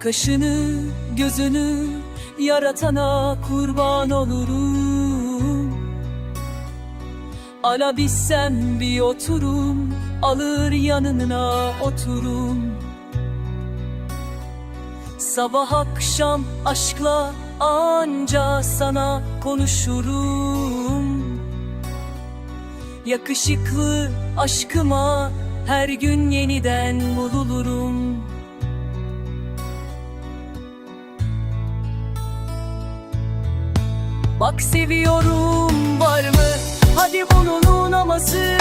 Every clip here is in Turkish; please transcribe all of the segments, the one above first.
Kaşını, gözünü yaratana kurban olurum. Alabilsem bir oturum, alır yanına oturum. Sabah akşam aşkla anca sana konuşurum. Yakışıklı aşkıma her gün yeniden bululurum Bak seviyorum var mı? Hadi bunun aması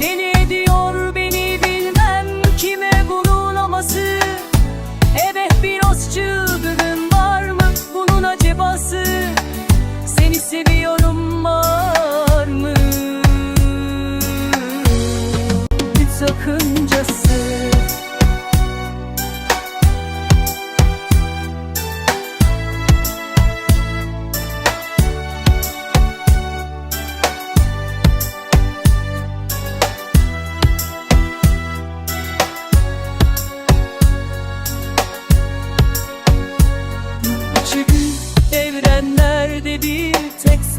Deli ediyor beni bilmem kime bunun aması Evet biraz çılgın var mı bunun acebası Seni seviyorum var mı? Bir sakıncası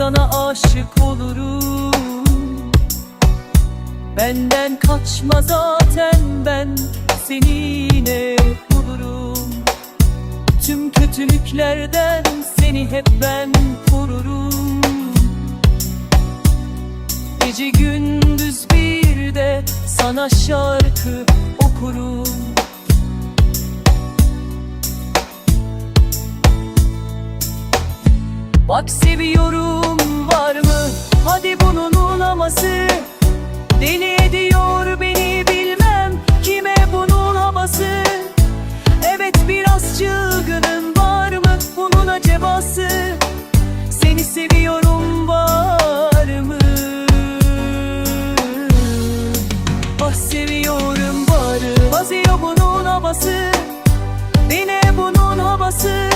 sana aşık olurum. Benden kaçma zaten ben seni yine bulurum. Tüm kötülüklerden seni hep ben korurum. Gece gündüz bir de sana şarkı okurum Bak seviyorum var mı? Hadi bunun ulaması Deli ediyor beni bilmem Kime bunun havası Evet biraz çılgının var mı? Bunun acebası Seni seviyorum var mı? Ah seviyorum var Basıyor bunun havası Bine bunun havası